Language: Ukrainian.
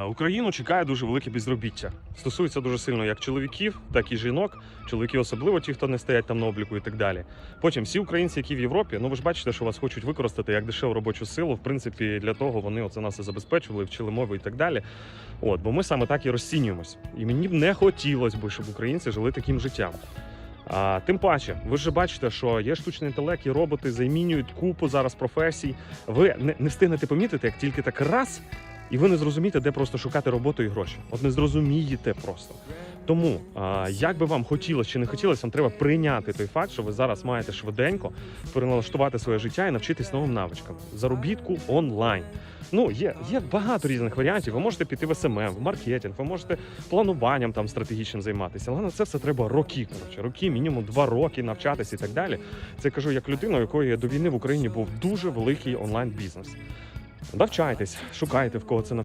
Е, Україну чекає дуже велике безробіття. Стосується дуже сильно як чоловіків, так і жінок. Чоловіки особливо ті, хто не стоять там на обліку і так далі. Потім всі українці, які в Європі, ну ви ж бачите, що вас хочуть використати як дешеву робочу силу. В принципі, для того вони оце нас і забезпечували, вчили мови і так далі. От, бо ми саме так і розцінюємось. І мені б не хотілося б, щоб українці жили таким життям. А, тим паче, ви ж бачите, що є штучний інтелект і роботи замінюють купу зараз професій. Ви не, не встигнете помітити, як тільки так раз, і ви не зрозумієте, де просто шукати роботу і гроші. От не зрозумієте просто. Тому, як би вам хотілося чи не хотілося, вам треба прийняти той факт, що ви зараз маєте швиденько переналаштувати своє життя і навчитись новим навичкам. Заробітку онлайн. Ну, є, є багато різних варіантів. Ви можете піти в СММ, в маркетинг, ви можете плануванням там стратегічним займатися. Але на це все треба роки. Коротше, роки, мінімум два роки навчатися і так далі. Це кажу як людина, у якої до війни в Україні був дуже великий онлайн бізнес. Навчайтесь, шукайте в кого це